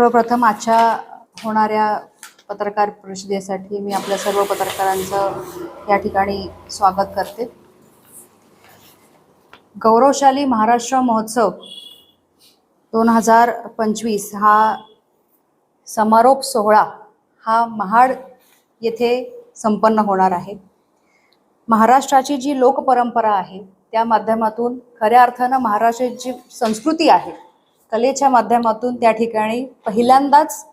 सर्वप्रथम आजच्या होणाऱ्या पत्रकार परिषदेसाठी मी आपल्या सर्व पत्रकारांचं या ठिकाणी स्वागत करते. गौरवशाली महाराष्ट्र महोत्सव दोन हजार पंचवीस हा समारोप सोहळा हा महाड येथे संपन्न होणार आहे. महाराष्ट्राची जी लोकपरंपरा आहे त्या माध्यमातून खऱ्या अर्थानं महाराष्ट्राची जी संस्कृती आहे कलेच्या माध्यमातून त्या ठिकाणी पहिल्यांदाच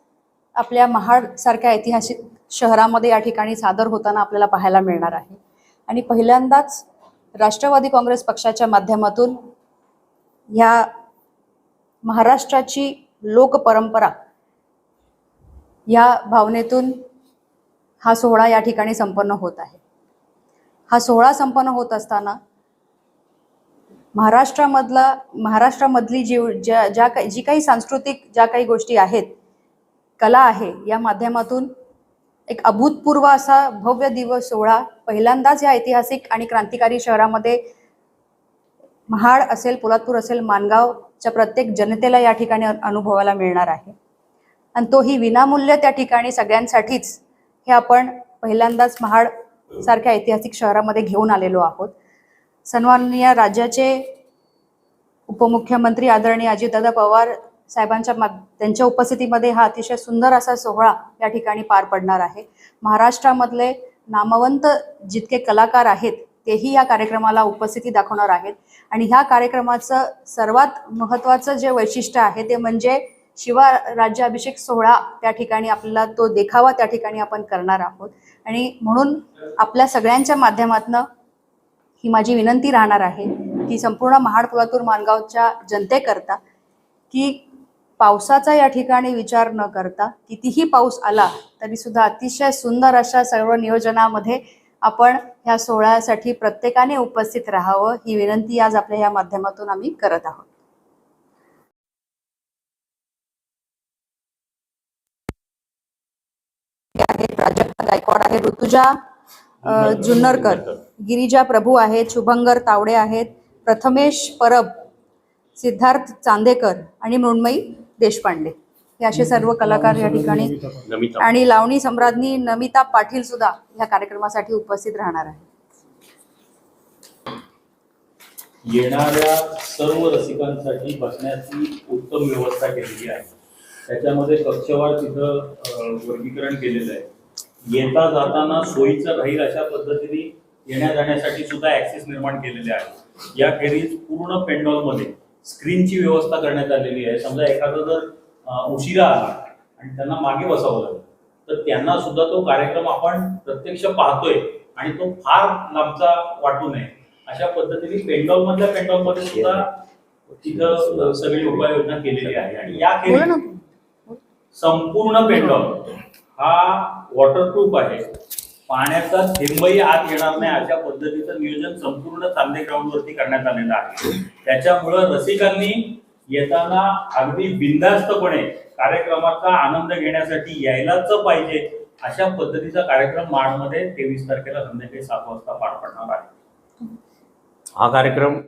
आपल्या महाडसारख्या ऐतिहासिक शहरामध्ये या ठिकाणी सादर होताना आपल्याला पाहायला मिळणार आहे. आणि पहिल्यांदाच राष्ट्रवादी काँग्रेस पक्षाच्या माध्यमातून ह्या महाराष्ट्राची लोकपरंपरा या भावनेतून हा सोहळा या ठिकाणी संपन्न होत आहे. हा सोहळा संपन्न होत असताना महाराष्ट्रामधला महाराष्ट्रामधली जीव ज्या ज्या काही जी काही सांस्कृतिक ज्या काही गोष्टी आहेत कला आहे या माध्यमातून एक अभूतपूर्व असा भव्य दिवस सोहळा पहिल्यांदाच या ऐतिहासिक आणि क्रांतिकारी शहरामध्ये महाड असेल पोलादपूर असेल माणगावच्या प्रत्येक जनतेला या ठिकाणी अनुभवायला मिळणार आहे. आणि तोही विनामूल्य त्या ठिकाणी सगळ्यांसाठीच हे आपण पहिल्यांदाच महाड सारख्या ऐतिहासिक शहरामध्ये घेऊन आलेलो आहोत. सन्माननीय राज्याचे उपमुख्यमंत्री आदरणीय अजितदादा पवार साहेबांच्या मा त्यांच्या उपस्थितीमध्ये हा अतिशय सुंदर असा सोहळा या ठिकाणी पार पडणार आहे. महाराष्ट्रामधले नामवंत जितके कलाकार आहेत तेही या कार्यक्रमाला उपस्थिती दाखवणार आहेत. आणि ह्या कार्यक्रमाचं सर्वात महत्त्वाचं जे वैशिष्ट्य आहे ते म्हणजे शिवा राज्याभिषेक सोहळा त्या ठिकाणी आपल्याला तो देखावा त्या ठिकाणी आपण करणार आहोत. आणि म्हणून आपल्या सगळ्यांच्या माध्यमातनं ही माझी विनंती राहणार आहे. की संपूर्ण महाड पुलातूर माणगावच्या जनतेकरता की पावसाचा या ठिकाणी विचार न करता कितीही पाऊस आला तरी सुद्धा अतिशय सुंदर अशा सर्व नियोजनामध्ये आपण ह्या सोहळ्यासाठी प्रत्येकाने उपस्थित राहावं ही विनंती आज आपल्या या माध्यमातून आम्ही करत आहोत. प्राजक्ता गायकवाड आहे ऋतुजा. जुन्नरकर. गिरिजा प्रभू आहेत शुभंकर तावडे आहेत प्रथमेश परब सिद्धार्थ चांदेकर आणि मृण्मयी देशपांडे. हे असे सर्व कलाकार या ठिकाणी आणि लावणी सम्राज्ञी नमिता पाटील सुद्धा या कार्यक्रमासाठी उपस्थित राहणार आहे येणाऱ्या सर्व रसिकांसाठी बसण्याची उत्तम व्यवस्था केलेली आहे. त्याच्यामध्ये कक्षवार तिथं वर्गीकरण केलेलं आहे. येता जाताना सोयीचं राहील अशा पद्धतीने येण्या जाण्यासाठी सुद्धा ऍक्सेस निर्माण केलेले आहे. याखेरीज पूर्ण पेंडॉलमध्ये स्क्रीनची व्यवस्था करण्यात आलेली आहे. समजा एखादा जर उशिरा आला आणि त्यांना मागे बसावं लागलं तर त्यांना सुद्धा तो कार्यक्रम आपण प्रत्यक्ष पाहतोय आणि तो फार लांबचा वाटू नये. अशा पद्धतीने पेंडॉल मधल्या पेंडॉलमध्ये सुद्धा तिथं सगळी उपाययोजना केलेली आहे. आणि बोला याखेरीज संपूर्ण पेंडॉल हा वॉटरप्रूफ आहे. पाण्याचा थेंबही आत येणार नाही अशा पद्धतीचं नियोजन संपूर्ण चांदे ग्राउंड वरती करण्यात आलेलं आहे. त्याच्यामुळं रसिकांनी येताना अगदी बिंदास्तपणे कार्यक्रमाचा आनंद घेण्यासाठी यायलाच पाहिजे अशा पद्धतीचा कार्यक्रम माडमध्ये तेवीस तारखेला संध्याकाळी सात वाजता पार पडणार आहे. हा कार्यक्रम